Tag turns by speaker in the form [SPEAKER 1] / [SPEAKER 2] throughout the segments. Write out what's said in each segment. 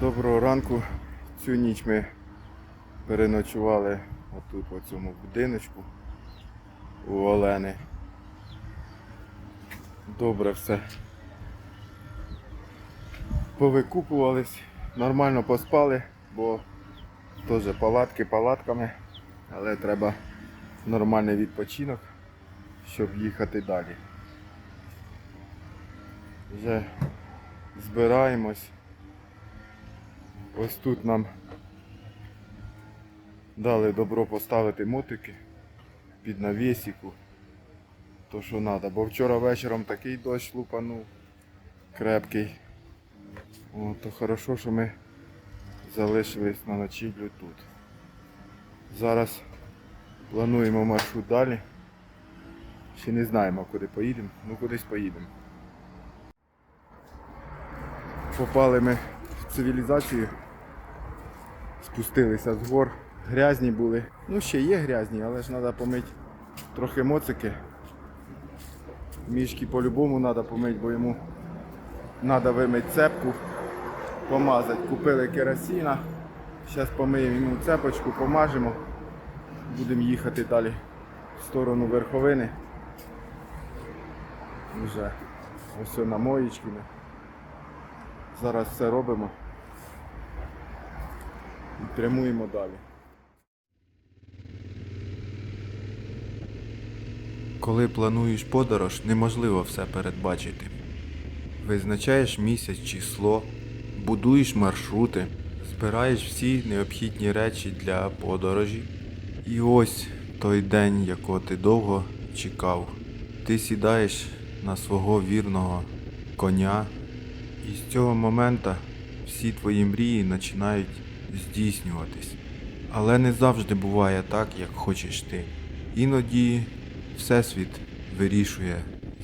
[SPEAKER 1] Доброго ранку. Цю ніч ми переночували отут, в цьому будиночку у Олени. Добре все. Повикупувались, нормально поспали, бо теж палатки палатками, але треба нормальний відпочинок, щоб їхати далі. Вже збираємось. Ось тут нам дали добро поставити мотики під навісіку. То що треба, бо вчора вечором такий дощ лупанув, крепкий. О, то хорошо, що ми залишились на ночівлю тут. Зараз плануємо маршрут далі. Ще не знаємо, куди поїдемо, ну кудись поїдемо. Попали ми в цивілізацію, спустилися з гор, грязні були. Ну ще є грязні, але ж треба помити трохи моцики. Мішки по-любому треба помити, бо йому треба вимити цепку, помазати. Купили керосина. Зараз помиємо йому цепочку, помажемо. Будемо їхати далі в сторону верховини. Вже ось на моєчки. ми. Зараз все робимо прямуємо далі.
[SPEAKER 2] Коли плануєш подорож, неможливо все передбачити. Визначаєш місяць число, будуєш маршрути, збираєш всі необхідні речі для подорожі. І ось той день, якого ти довго чекав. Ти сідаєш на свого вірного коня, і з цього моменту всі твої мрії починають здійснюватись. Але не завжди буває так, як хочеш ти. Іноді Всесвіт вирішує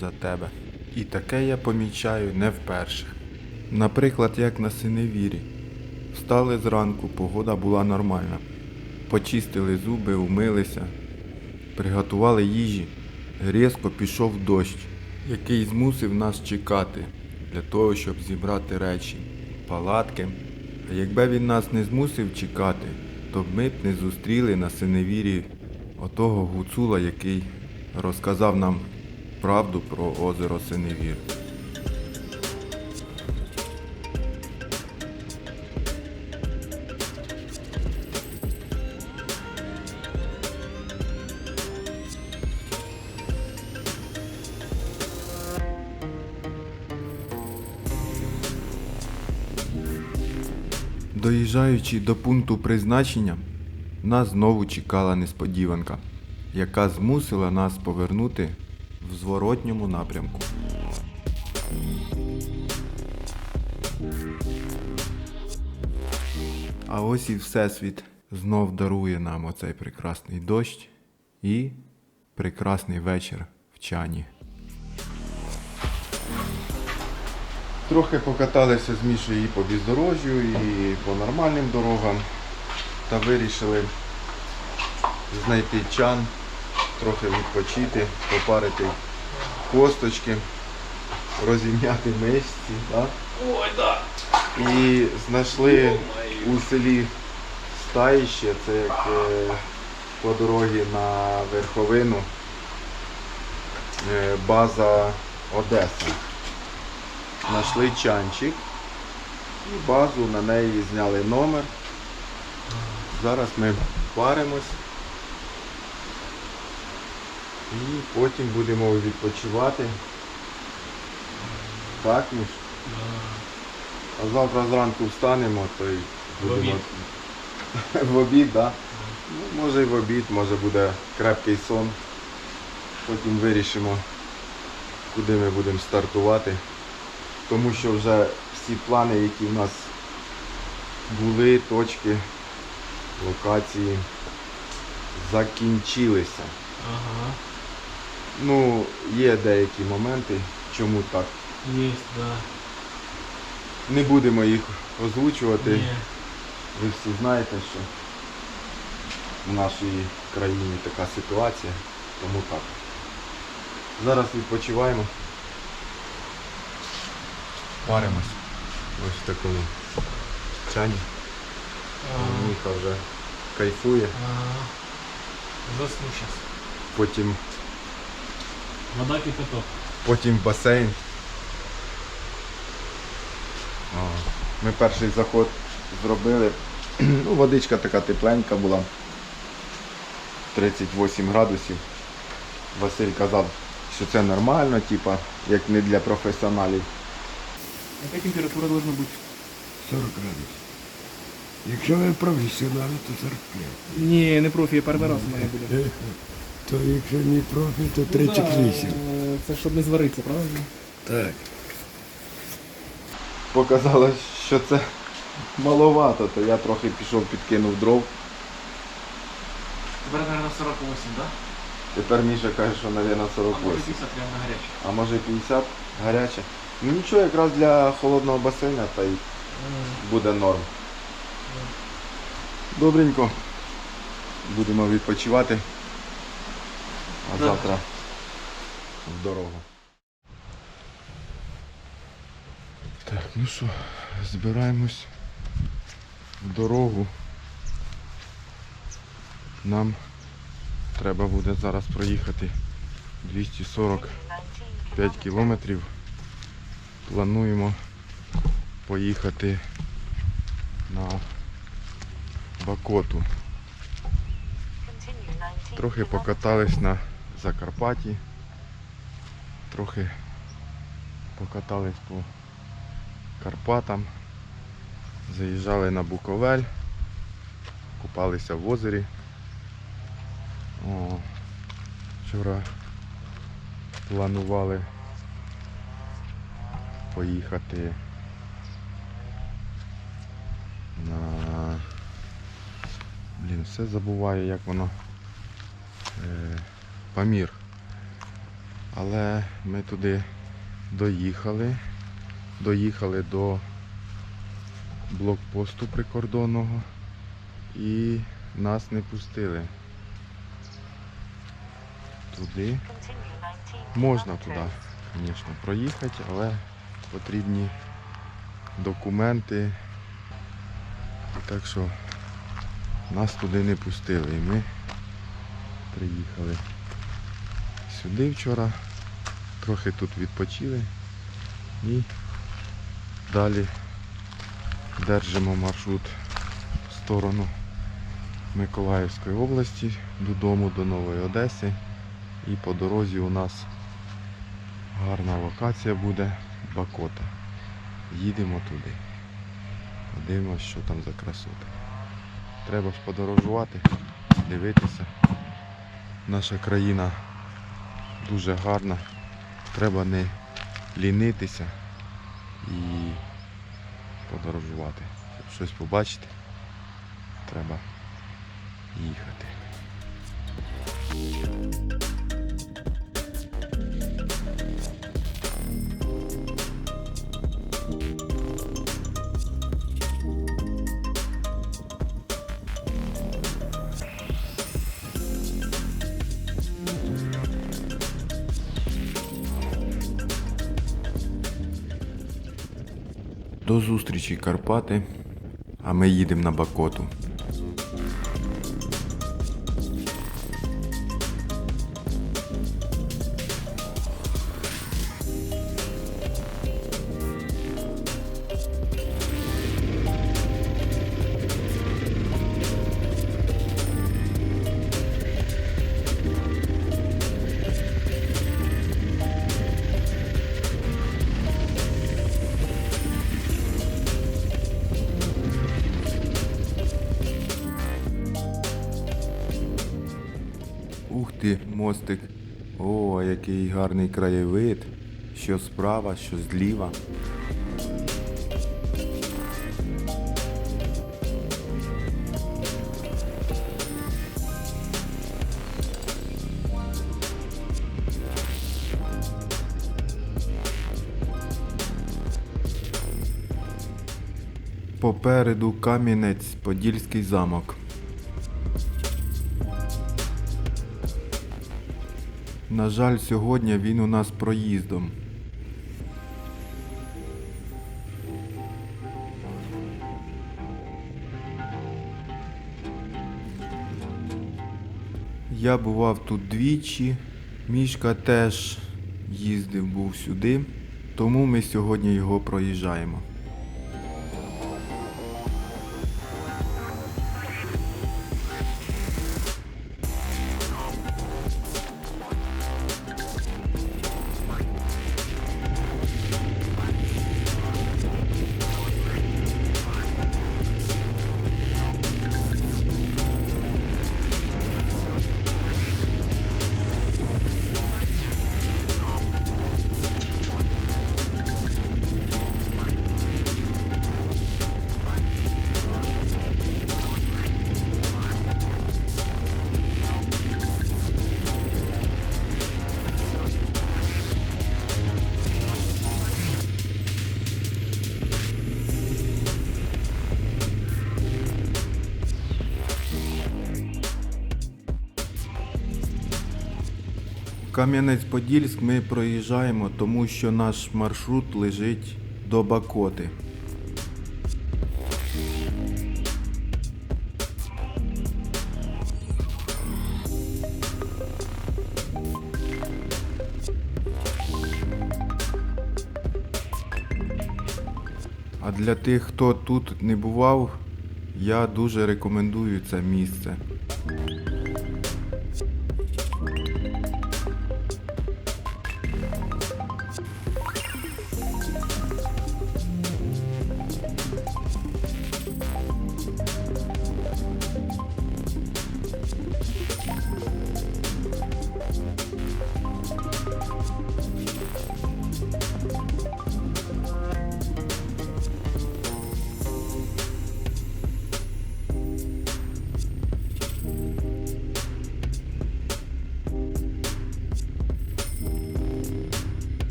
[SPEAKER 2] за тебе. І таке я помічаю не вперше. Наприклад, як на синевірі. Встали зранку, погода була нормальна. Почистили зуби, умилися, приготували їжі. Різко пішов дощ, який змусив нас чекати для того, щоб зібрати речі, палатки. Якби він нас не змусив чекати, то б ми б не зустріли на синевірі отого гуцула, який розказав нам правду про озеро Синевір. Доїжджаючи до пункту призначення, нас знову чекала несподіванка, яка змусила нас повернути в зворотньому напрямку. А ось і Всесвіт знов дарує нам оцей прекрасний дощ і прекрасний вечір в чані.
[SPEAKER 1] Трохи покаталися з Мішою і по бездорожжю, і по нормальним дорогам. Та вирішили знайти чан, трохи відпочити, попарити косточки, розім'яти мишці. Да?
[SPEAKER 3] Ой, да.
[SPEAKER 1] І знайшли у селі Стаїще, це як е, по дорозі на верховину, е, база Одеса. Знайшли чанчик і базу на неї зняли номер. Зараз ми паримось і потім будемо відпочивати. Так, Міш? А завтра зранку встанемо, то й будемо в обід, так? Ну, може і в обід, може буде крепкий сон. Потім вирішимо, куди ми будемо стартувати. Тому що вже всі плани, які в нас були, точки, локації, закінчилися.
[SPEAKER 3] Ага.
[SPEAKER 1] Ну, є деякі моменти, чому так.
[SPEAKER 3] Есть, да.
[SPEAKER 1] Не будемо їх озвучувати.
[SPEAKER 3] Не.
[SPEAKER 1] Ви всі знаєте, що в нашій країні така ситуація, тому так. Зараз відпочиваємо. Паримось. Ось в такому.
[SPEAKER 3] Ага.
[SPEAKER 1] Міха вже кайфує.
[SPEAKER 3] Засну сейчас.
[SPEAKER 1] Потім,
[SPEAKER 3] Вода кипяток.
[SPEAKER 1] потім басейн. О, Ми перший заход зробили. Ну, водичка така тепленька була. 38 градусів. Василь казав, що це нормально, типа, як не для професіоналів.
[SPEAKER 4] Яка температура должна бути?
[SPEAKER 5] 40 градусів. Якщо ви професіонали, то 45.
[SPEAKER 4] Ні, не профі, я перший раз у мене буде.
[SPEAKER 5] То якщо не профі, то 38.
[SPEAKER 4] Е, Це щоб не зваритися, правильно?
[SPEAKER 5] Так.
[SPEAKER 1] Показалось, що це маловато, то я трохи пішов, підкинув дров.
[SPEAKER 3] Тепер, наверное, 48, да?
[SPEAKER 1] Тепер Міша каже, що, мабуть,
[SPEAKER 3] А може
[SPEAKER 1] 48.
[SPEAKER 3] 50 реально горячий.
[SPEAKER 1] А може 50 гаряче. Ну нічого, якраз для холодного басейна та й буде норм. Добренько. Будемо відпочивати. А завтра в дорогу. Так, ну що, збираємось в дорогу. Нам треба буде зараз проїхати 245 кілометрів. Плануємо поїхати на Бакоту. Трохи покатались на Закарпатті. Трохи покатались по Карпатам. Заїжджали на Буковель, купалися в озері. О, вчора планували поїхати на... Блін, все забуваю, як воно. Е, Памір. Але ми туди доїхали. Доїхали до блокпосту прикордонного і нас не пустили. Туди. Можна туди, звісно, проїхати, але потрібні документи. Так що нас туди не пустили. І ми приїхали сюди вчора, трохи тут відпочили і далі держимо маршрут в сторону Миколаївської області додому до Нової Одеси. І по дорозі у нас гарна локація буде Бакота. Їдемо туди. Подивимось, що там за красота. Треба ж подорожувати, дивитися. Наша країна дуже гарна. Треба не лінитися і подорожувати. Щоб щось побачити, треба їхати. До зустрічі Карпати, а ми їдемо на Бакоту. Ух мостик. О, який гарний краєвид. Що справа, що зліва. Попереду Кам'янець, Подільський замок. На жаль, сьогодні він у нас проїздом.
[SPEAKER 6] Я бував тут двічі, мішка теж їздив був сюди, тому ми сьогодні його проїжджаємо. Кам'янець-Подільськ ми проїжджаємо, тому що наш маршрут лежить до Бакоти. А для тих, хто тут не бував, я дуже рекомендую це місце.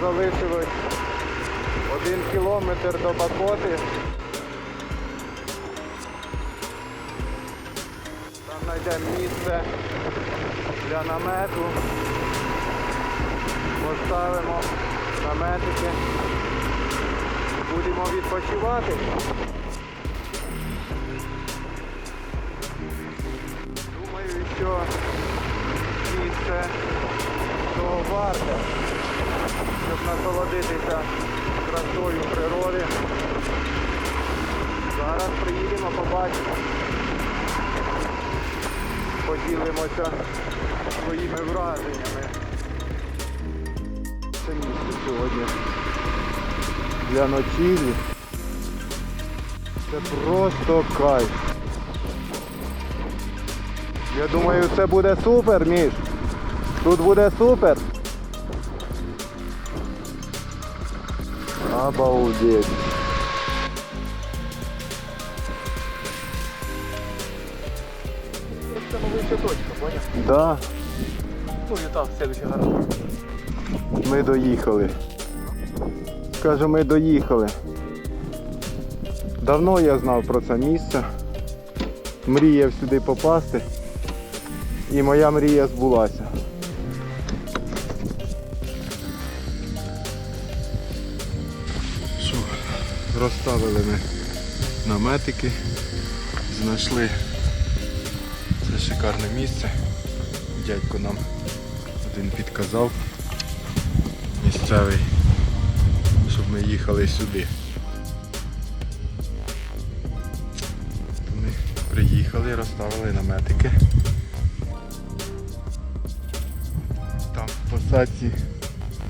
[SPEAKER 1] Залишилось один кілометр до Бакоти. Там знайдемо місце для намету. Поставимо наметики. Будемо відпочивати. Думаю, що місце того варте насолодитися красою природи. Зараз приїдемо, побачимо. Поділимося своїми враженнями. Це місце сьогодні для ночівлі. Це просто кайф. Я думаю, це буде супер, Міш. Тут буде супер. Обалдеть. Да,
[SPEAKER 3] Ну і там, следующий гараж.
[SPEAKER 1] ми доїхали. Кажу, ми доїхали. Давно я знав про це місце. Мріяв сюди попасти. І моя мрія збулася. Розставили ми наметики, знайшли це шикарне місце. Дядько нам один підказав місцевий, щоб ми їхали сюди. Ми приїхали, розставили наметики. Там в посадці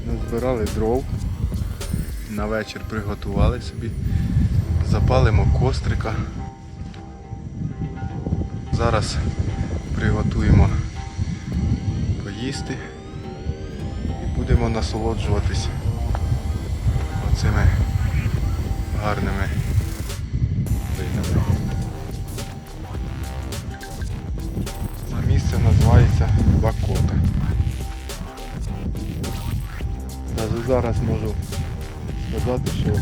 [SPEAKER 1] назбирали дров. На вечір приготували собі. Запалимо кострика. Зараз приготуємо поїсти і будемо насолоджуватись оцими гарними видами. Це місце називається Бакота. Зараз можу сказати, що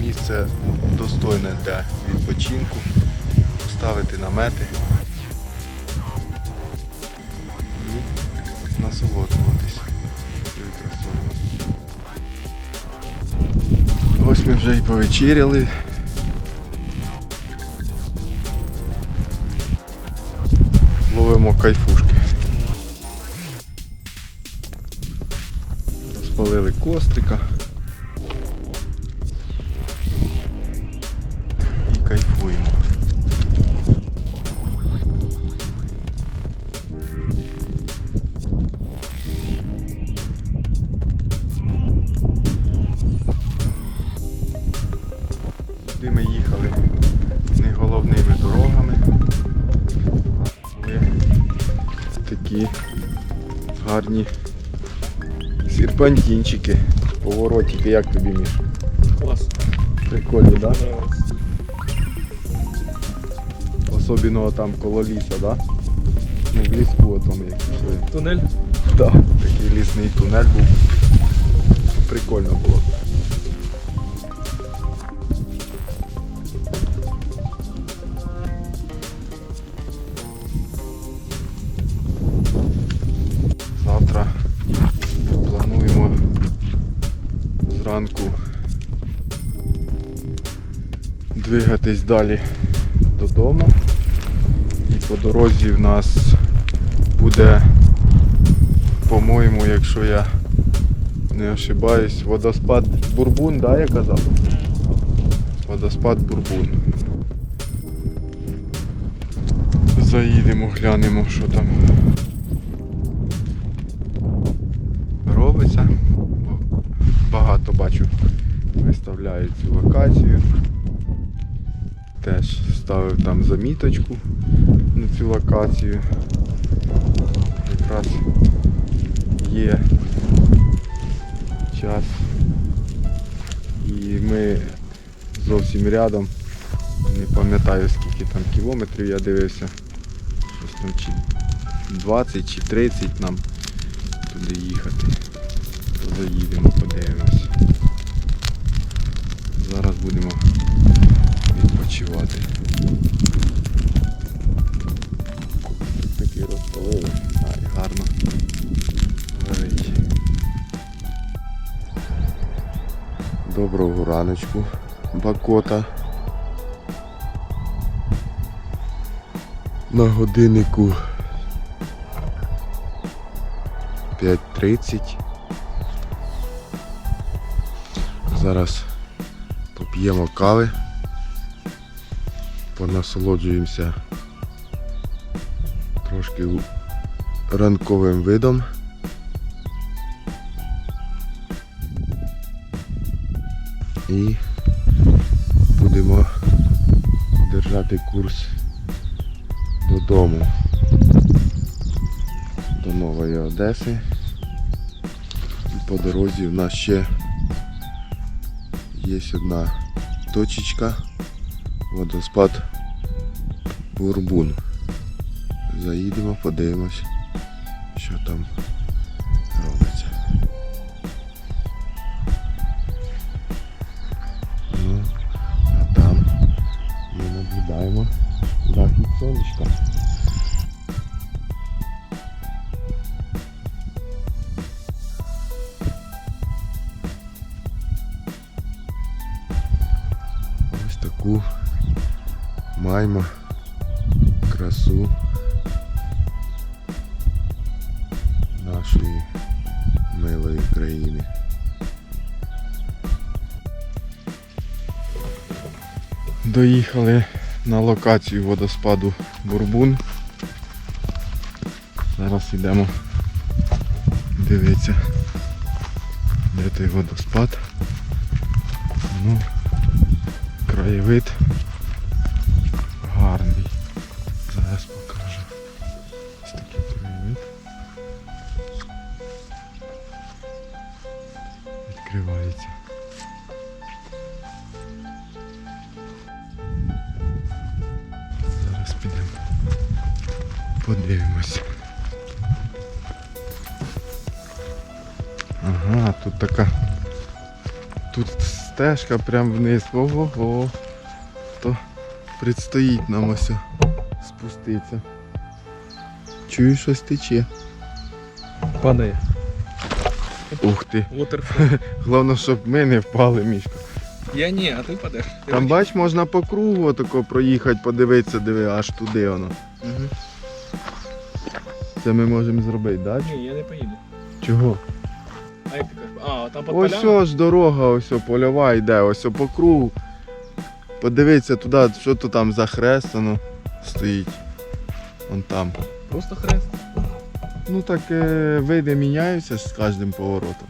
[SPEAKER 1] місце достойне для відпочинку, поставити намети. насолоджуватись цією красою. Ось ми вже і повечеряли. Ловимо кайфушки. Розпалили кострика. Кайфуємо. Сюди ми їхали не головними дорогами. Але такі гарні серпантинчики, поворотики, як тобі між?
[SPEAKER 3] Клас.
[SPEAKER 1] Прикольні, так? Да? Особливо там коло ліса, да? Ну, в ліску отом як пішли.
[SPEAKER 3] Тунель.
[SPEAKER 1] Да, такий лісний тунель був. Прикольно було. Завтра плануємо зранку двигатись далі додому. По дорозі в нас буде по-моєму, якщо я не ошибаюсь, водоспад Бурбун, да, я казав? Водоспад Бурбун. Заїдемо, глянемо, що там робиться. Багато бачу виставляють цю локацію. Теж ставив там заміточку цю локацію. Якраз є час. І ми зовсім рядом. Не пам'ятаю скільки там кілометрів я дивився. Щось там чи 20 чи 30 нам туди їхати. То заїдемо, подивимось. Зараз будемо відпочивати. Такі розпалили, а гарно горить. Доброго раночку, Бакота. На годиннику 5.30. Зараз поп'ємо кави, понасолоджуємося трошки ранковим видом. І будемо держати курс додому до Нової Одеси. І по дорозі в нас ще є одна точечка, водоспад Бурбун. Заїдемо, подивимось, що там робиться. Ну, а там ми наблюдаємо захід сонечка. Ось таку маємо Доїхали на локацію водоспаду Бурбун. Зараз йдемо дивитися, де той водоспад. Ну, краєвид стежка прям вниз. Ого-го. То предстоїть нам ось спуститися. Чую, щось тече.
[SPEAKER 3] Падає.
[SPEAKER 1] Ух ти. Головне, щоб ми не впали, Мішка.
[SPEAKER 3] Я ні, а ти впадеш. Ти
[SPEAKER 1] Там бач, можна по кругу отако проїхати, подивитися, диви, аж туди воно.
[SPEAKER 3] Мгм.
[SPEAKER 1] Це ми можемо зробити, так?
[SPEAKER 3] Ні, я не поїду.
[SPEAKER 1] Чого?
[SPEAKER 3] А там під
[SPEAKER 1] Ось
[SPEAKER 3] полями?
[SPEAKER 1] ось дорога, ось о, польова йде, ось о, по кругу. Подивитися туди, що то там за хрест воно стоїть. Вон там.
[SPEAKER 3] Просто хрест.
[SPEAKER 1] Ну так е, види міняються з кожним поворотом.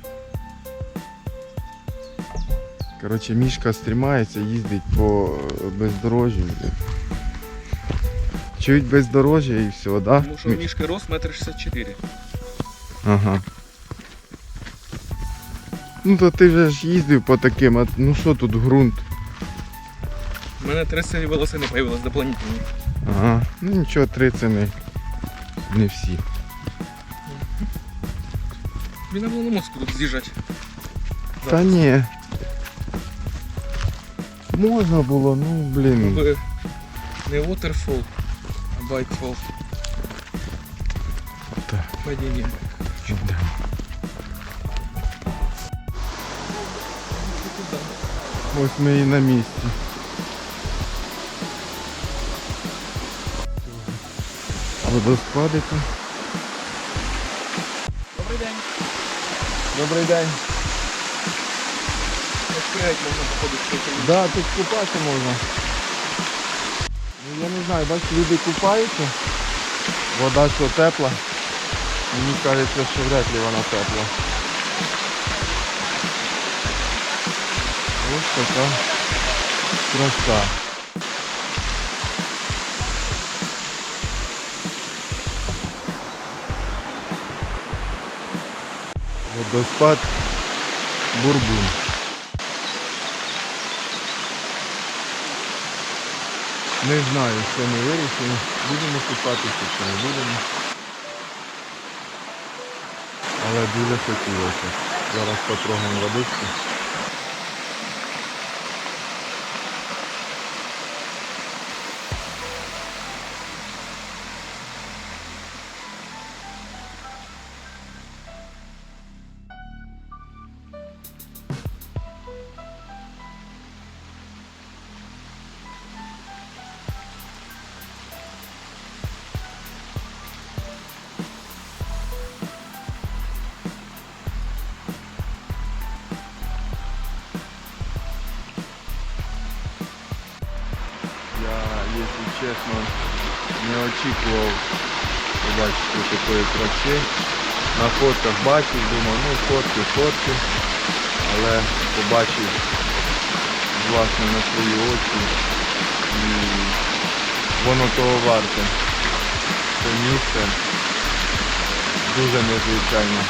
[SPEAKER 1] Коротше, мішка стрімається, їздить по е, бездорожжю. блін. Чуть бездорожжя і все, да?
[SPEAKER 3] Тому що у мішки рост метр 64.
[SPEAKER 1] Ага. Ну то ти вже ж їздив по таким, а ну що тут ґрунт?
[SPEAKER 3] У мене три сирі волоси не появилось дополнительні.
[SPEAKER 1] Ага. Ну нічого, три це не, не всі.
[SPEAKER 3] Мені було на мозку тут з'їжджати.
[SPEAKER 1] Та ні. Можна було, ну блін.
[SPEAKER 3] Щоб не waterfall, а bikefall.
[SPEAKER 1] Так.
[SPEAKER 3] Падіння.
[SPEAKER 1] Да. Ось ми і на місці. Водоспадики.
[SPEAKER 3] Добрий день.
[SPEAKER 1] Добрий день.
[SPEAKER 3] Розкрити можна в цій
[SPEAKER 1] Да, тут купатися можна. Ну я не знаю, бачиш, люди купаються. Вода що тепла. Мені кажеться, що вряд ли вона тепла. Ось така краса. Водоспад Бурбун. Не знаю, що ми вирішили. Будемо купатися чи не будемо. Але дуже хотілося. Зараз потрогаємо водичку. Очікував побачити такої краси. На фотках бачив, думав, ну фотки, фотки. Але побачив власне на свої очі. І воно того варте. Це місце дуже незвичайне.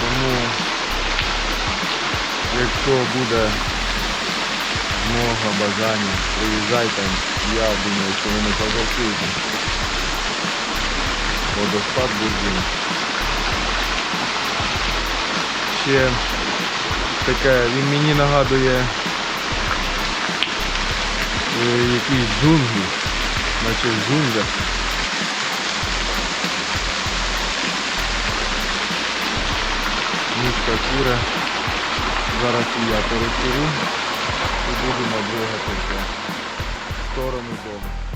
[SPEAKER 1] Тому якщо буде змога, бажання, приїжджайте, я думаю, що ви не пожалкуєте. Водоспад Бурдін. Ще таке, він мені нагадує е, якісь джунглі, наче в джунглях. Мішка куре. Зараз я перекурю і будемо двигатися в сторону дому.